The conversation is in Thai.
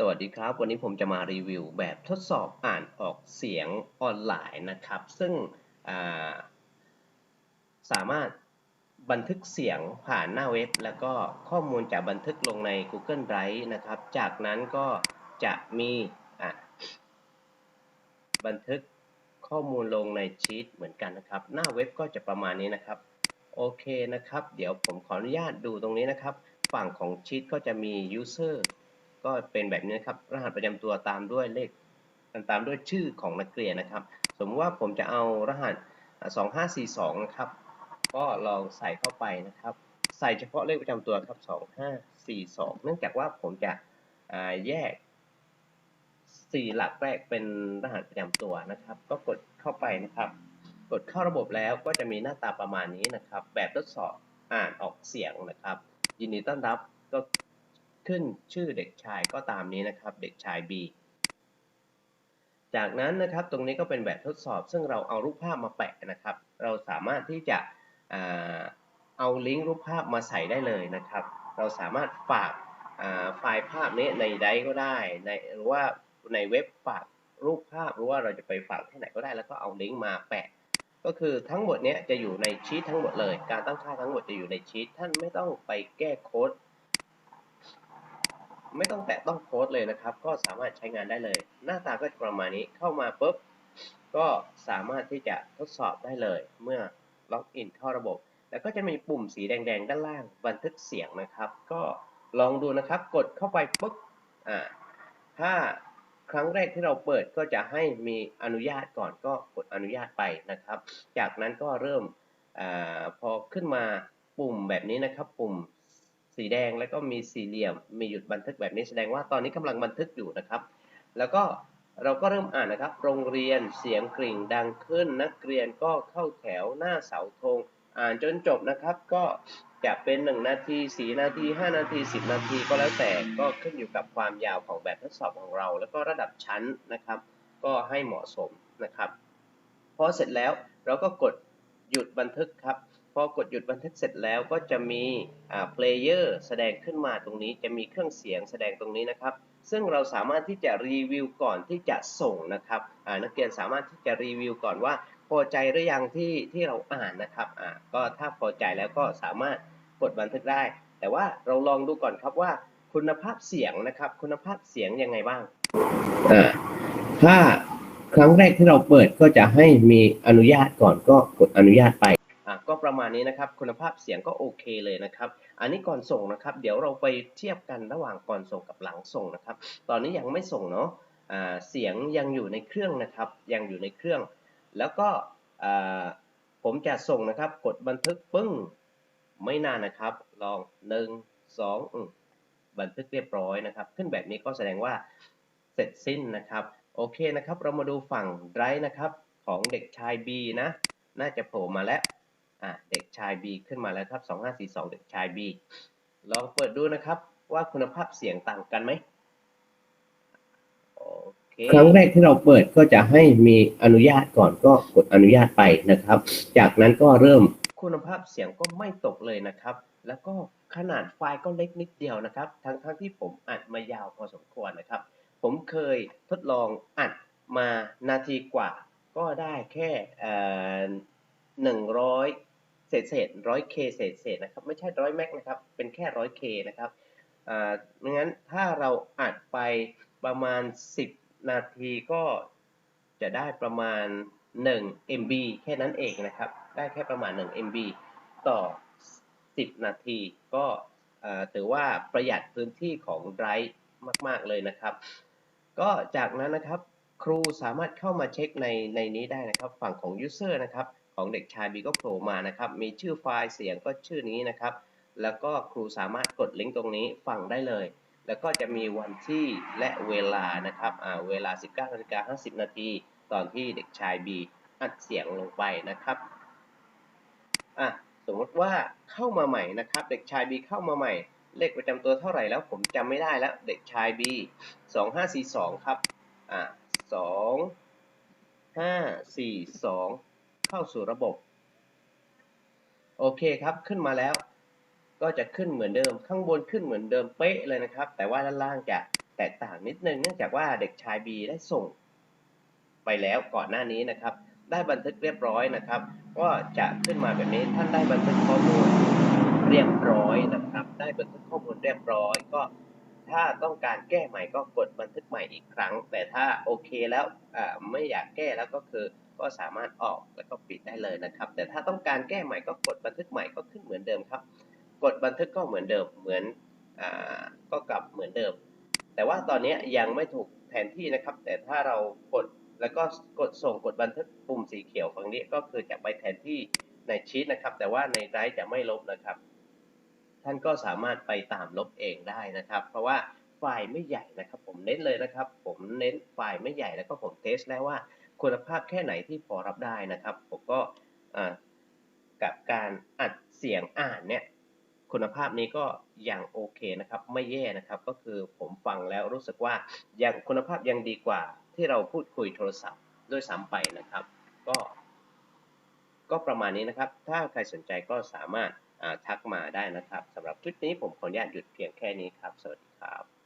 สวัสดีครับ วันนี้ผมจะมารีวิวแบบทดสอบอ่านออกเสียงออนไลน์นะครับ ซึ่งาสามารถบันทึกเสียงผ่านหน้าเว็บ แล้วก็ข้อมูลจะบันทึกลงใน Google Drive นะครับ จากนั้นก็จะมีะบันทึกข้อมูลลงในชีตเหมือนกันนะครับ หน้าเว็บก็จะประมาณนี้นะครับ โอเคนะครับ เดี๋ยวผมขออนุญาตดูตรงนี้นะครับ ฝั่งของชีตก็จะมี user ก็เป็นแบบนี้ครับ รหัสประจำตัวตามด้วยเลขตามด้วยชื่อของนักเรียนนะครับ สมมติว่าผมจะเอารหัส 2542 นะครับ ก็ลองใส่เข้าไปนะครับ ใส่เฉพาะเลขประจำตัวครับ 2542 เนื่องจากว่าผมจะแยก 4 หลักแรกเป็นรหัสประจำตัวนะครับ ก็กดเข้าไปนะครับ กดเข้าระบบแล้วก็จะมีหน้าตาประมาณนี้นะครับ แบบทดสอบอ่านออกเสียงนะครับ ยินดีต้อนรับก็ ขึ้นชื่อเด็กชายก็ตามนี้นะครับ เด็กชาย B จากนั้นนะครับตรงนี้ก็เป็นแบบทดสอบ ซึ่งเราเอารูปภาพมาแปะนะครับ เราสามารถที่จะเอาลิงก์รูปภาพมาใส่ได้เลยนะครับ เราสามารถฝากไฟล์ภาพนี้ในไดก็ได้ในหรือว่าในเว็บฝากรูปภาพหรือว่าเราจะไปฝากที่ไหนก็ได้ แล้วก็เอาลิงก์มาแปะ ก็คือทั้งหมดเนี้ยจะอยู่ในชีตทั้งหมดเลย การตั้งค่าทั้งหมดจะอยู่ในชีตท่านไม่ต้องไปแก้โค้ด ไม่ต้องแตะต้องโค้ดเลยนะครับ ก็สามารถใช้งานได้เลย หน้าตาก็จะประมาณนี้เข้ามาปุ๊บก็สามารถที่จะทดสอบได้เลย เมื่อล็อกอินเข้าระบบ แล้วก็จะมีปุ่มสีแดงๆ ด้านล่างบันทึกเสียงนะครับ ก็ลองดูนะครับ กดเข้าไปปุ๊บอ่าถ้าครั้งแรกที่เราเปิดก็จะให้มีอนุญาตก่อนก็กดอนุญาตไปนะครับ จากนั้นก็เริ่มอาพอขึ้นมาปุ่มแบบนี้นะครับ ปุ่ม สีแดงแล้วก็มีสี่เหลี่ยม มีหยุดบันทึกแบบนี้แสดงว่าตอนนี้กำลังบันทึกอยู่นะครับ แล้วก็เราก็เริ่มอ่านนะครับ โรงเรียนเสียงกริ่งดังขึ้น นักเรียนก็เข้าแถวหน้าเสาธงอ่านจนจบนะครับ ก็จะเป็น 1 นาที 4 นาที 5 นาที 10 นาทีก็แล้วแต่ก็ขึ้นอยู่กับความยาวของแบบทดสอบของเรา แล้วก็ระดับชั้นนะครับ ก็ให้เหมาะสมนะครับพอเสร็จแล้วเราก็กดหยุดบันทึกครับ อกดหยุดบันทึกเสร็จแล้วก็จะมีอ่า player แสดงขึ้นมาตรงนี้จะมีเครื่องเสียงแสดงตรงนี้นะครับ ซึ่งเราสามารถที่จะรีวิวก่อนที่จะส่งนะครับอ่านักเรียนสามารถที่จะรีวิวก่อนว่าพอใจหรือยังที่ที่เราอ่านนะครับอ่าก็ถ้าพอใจแล้วก็สามารถกดบันทึกได้ แต่ว่าเราลองดูก่อนครับว่าคุณภาพเสียงนะครับ คุณภาพเสียงยังไงบ้างอ่าถ้าครั้งแรกที่เราเปิดก็จะให้มีอนุญาตก่อนก็กดอนุญาตไป ก็ประมาณนี้นะครับ คุณภาพเสียงก็โอเคเลยนะครับ อันนี้ก่อนส่งนะครับ เดี๋ยวเราไปเทียบกันระหว่างก่อนส่งกับหลังส่งนะครับ ตอนนี้ยังไม่ส่งเนาะเสียงยังอยู่ในเครื่องนะครับ ยังอยู่ในเครื่อง แล้วก็ผมจะส่งนะครับ กดบันทึกปึ้ง ไม่นานนะครับ ลองหนึ่งสองบันทึกเรียบร้อยนะครับ ขึ้นแบบนี้ก็แสดงว่าเสร็จสิ้นนะครับ โอเคนะครับ เรามาดูฝั่งไรนะครับของเด็กชาย B นะ น่าจะโผล่มาแล้ว อะเด็กชาย B ขึ้นมาแล้วครับ 2542 เด็กชาย B ลองเปิดดูนะครับว่าคุณภาพเสียงต่างกันไหมโอเคครั้งแรกที่เราเปิดก็จะให้มีอนุญาตก่อนก็กดอนุญาตไปนะครับ จากนั้นก็เริ่มคุณภาพเสียงก็ไม่ตกเลยนะครับ แล้วก็ขนาดไฟล์ก็เล็กนิดเดียวนะครับ ทั้งทั้งที่ผมอัดมายาวพอสมควรนะครับ ผมเคยทดลองอัดมานาทีกว่า ก็ได้แค่หนึ่งร้อย เศษเศษร้อยเคเศษเศษนะครับ ไม่ใช่ร้อยแม็กนะครับ เป็นแค่ร้อยเคนะครับอ่างั้นถ้าเราอัดไปประมาณ 10 นาทีก็จะได้ประมาณ 1 MB แค่นั้นเองนะครับ ได้แค่ประมาณ 1 MB ต่อ 10 นาที ก็เออถือว่าประหยัดพื้นที่ของไดรฟ์มาก ๆ เลยนะครับ ก็จากนั้นนะครับครูสามารถเข้ามาเช็คในในนี้ได้นะครับ ฝั่งของ user นะครับ ของเด็กชายบีก็โผล่มานะครับ มีชื่อไฟล์เสียงก็ชื่อนี้นะครับ แล้วก็ครูสามารถกดลิงก์ตรงนี้ฟังได้เลย แล้วก็จะมีวันที่และเวลานะครับอ่าเวลา 19นาฬิกา50 นาที ตอนที่เด็กชายบีอัดเสียงลงไปนะครับอะสมมติว่าเข้ามาใหม่นะครับ เด็กชายบีเข้ามาใหม่ เลขประจำตัวเท่าไหร่แล้วผมจำไม่ได้แล้ว เด็กชายบี2542 ครับอ่า2542 เข้าสู่ระบบ โอเคครับ ขึ้นมาแล้ว ก็จะขึ้นเหมือนเดิม ข้างบนขึ้นเหมือนเดิมเป๊ะเลยนะครับ แต่ว่าด้านล่างจะแตกต่างนิดนึง เนื่องจากว่าเด็กชาย B ได้ส่ง ไปแล้วก่อนหน้านี้นะครับ ได้บันทึกเรียบร้อยนะครับ ก็จะขึ้นมาแบบนี้ ท่านได้บันทึกข้อมูลเรียบร้อยนะครับ ได้บันทึกข้อมูลเรียบร้อย ก็ถ้าต้องการแก้ใหม่ก็กดบันทึกใหม่อีกครั้ง แต่ถ้าโอเคแล้วไม่อยากแก้แล้วก็คือ ก็สามารถออกแล้วก็ปิดได้เลยนะครับ แต่ถ้าต้องการแก้ใหม่ก็กดบันทึกใหม่ก็ขึ้นเหมือนเดิมครับ กดบันทึกก็เหมือนเดิมเหมือนอ่าก็กลับเหมือนเดิม แต่ว่าตอนนี้ยังไม่ถูกแผนที่นะครับ แต่ถ้าเรากดแล้วก็กดส่งกดบันทึกปุ่มสีเขียวฝั่งนี้ก็คือจะไปแทนที่ในชีตนะครับ แต่ว่าในไดรฟ์จะไม่ลบนะครับ ท่านก็สามารถไปตามลบเองได้นะครับ เพราะว่าไฟล์ไม่ใหญ่นะครับ ผมเน้นเลยนะครับ ผมเน้นไฟล์ไม่ใหญ่แล้วก็ผมเทสแล้วว่า คุณภาพแค่ไหนที่พอรับได้นะครับ ผมก็กับการอัดเสียงอ่านเนี่ยคุณภาพนี้ก็ยังโอเคนะครับ ไม่แย่นะครับ ก็คือผมฟังแล้วรู้สึกว่ายังคุณภาพยังดีกว่าที่เราพูดคุยโทรศัพท์ด้วยซ้ำไปนะครับ ก็ ก็ประมาณนี้นะครับ ถ้าใครสนใจก็สามารถทักมาได้นะครับสำหรับคลิปนี้ผมขออนุญาตหยุดเพียงแค่นี้ครับ สวัสดีครับ